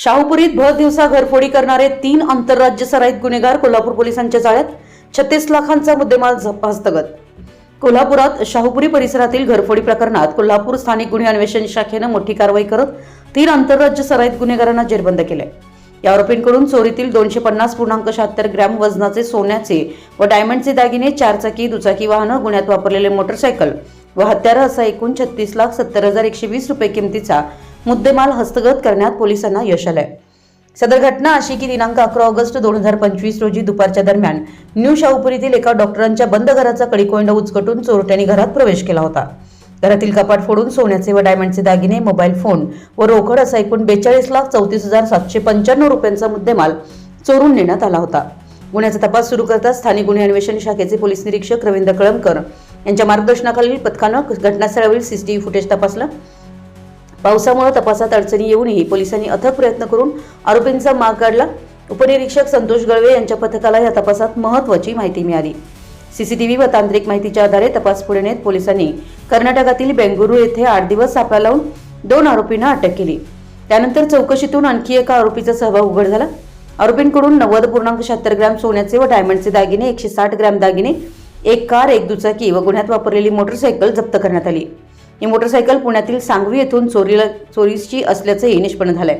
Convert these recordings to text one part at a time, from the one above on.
शाहूपुरीत भर दिवसा घरफोडी करणारे तीन आंतरराज्य सराईत गुन्हेगार कोल्हापूर पोलिसांच्या जाळ्यात छत्तीस लाखांचा मुद्देमाल हस्तगत. कोल्हापुरात शाहूपुरी परिसरातील घरफोडी प्रकरणात कोल्हापूर स्थानिक गुन्हे अन्वेषण शाखेनं मोठी कारवाई करत तीन आंतरराज्य सराईत गुन्हेगारांना जेरबंद केले या आरोपींकडून चोरीतील दोनशे पन्नास पूर्णांक शहात्तर ग्रॅम वजनाचे सोन्याचे व डायमंडचे दागिने चारचाकी दुचाकी वाहनं गुन्ह्यात वापरलेले मोटरसायकल व हत्यारं असा एकूण छत्तीस लाख सत्तर हजार एकशे वीस रुपये किमतीचा मुद्देमाल हस्तगत करण्यात पोलिसांना यश आलंय. सदर घटना अशी की दिनांक अकरा ऑगस्ट दोन हजार पंचवीस रोजी दुपारच्या दरम्यान न्यू शाहूपुरीतील एका डॉक्टरांच्या बंद घराचा कडीकोंडा उचकटून चोरट्यांनी घरात प्रवेश केला होता. घरातील कपाट फोडून सोन्याचे व डायमंडचे दागिने मोबाईल फोन व रोकड असा एकूण बेचाळीस लाख चौतीस हजार सातशे पंच्याण्णव रुपयांचा मुद्देमाल चोरून नेण्यात आला होता. गुन्ह्याचा तपास सुरू करताच स्थानिक गुन्हे अन्वेषण शाखेचे पोलीस निरीक्षक रवींद्र कळमकर यांच्या मार्गदर्शनाखालील पथकानं घटनास्थळावरील सीसीटीव्ही फुटेज तपासलं. पावसामुळे तपासात अडचणी येऊनही पोलिसांनी अथक प्रयत्न करून आरोपींचा माग काढला. उपनिरीक्षक संतोष गळवे यांच्या पथकाला या तपासात महत्वाची माहिती मिळाली. सीसीटीव्ही व तांत्रिक माहितीच्या आधारे तपास पुढे नेत पोलिसांनी कर्नाटकातील बेंगळुरू येथे आठ दिवस सापळा लावून दोन आरोपींना अटक केली. त्यानंतर चौकशीतून आणखी एका आरोपीचा सहभाग उघड झाला. आरोपींकडून नव्वद पूर्णांक शहात्तर ग्रॅम सोन्याचे व डायमंडचे दागिने एकशे साठ ग्रॅम दागिने एक कार एक दुचाकी व गुन्ह्यात वापरलेली मोटरसायकल जप्त करण्यात आली. ही मोटरसायकल पुण्यातील सांगवी येथून चोरीला चोरीची असल्याचंही निष्पन्न झालंय.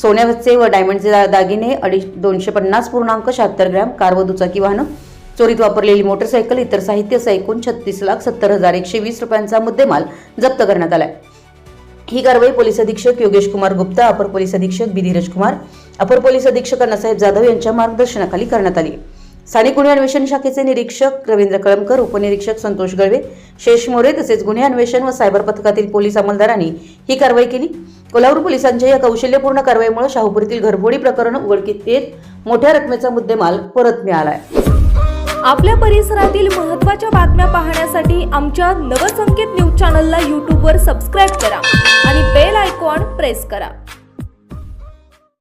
सोन्याचे व डायमंडचे दागिने अडीच दोनशे पन्नास पूर्णांक शहात्तर ग्रॅम कार व दुचाकी वाहनं चोरीत वापरलेली मोटरसायकल इतर साहित्य असं एकूण छत्तीस लाख सत्तर हजार एकशे वीस रुपयांचा मुद्देमाल जप्त करण्यात आलाय. ही कारवाई पोलीस अधीक्षक योगेश कुमार गुप्ता अपर पोलीस अधीक्षक बी. धीरज कुमार अपर पोलीस अधीक्षक अण्णासाहेब जाधव यांच्या मार्गदर्शनाखाली करण्यात आली स्थानिक गुन्हे अन्वेषण शाखेचे निरीक्षक रवींद्र कळमकर उपनिरीक्षक संतोष गळवे शेष मोरे तसेच गुन्हे अन्वेषण व सायबर पथकातील पोलीस अंमलदारांनी ही कारवाई केली. कोल्हापूर पोलिसांच्या या कौशल्यपूर्ण कारवाईमुळे शाहूपुरीतील घरफोडी प्रकरण उघडकीत येत मोठ्या रकमेचा मुद्देमाल परत मिळालाय. आपल्या परिसरातील महत्त्वाच्या बातम्या पाहण्यासाठी आमच्या नवसंकेत न्यूज चॅनलला यूट्यूबवर सबस्क्राईब करा आणि बेल आयकॉन प्रेस करा.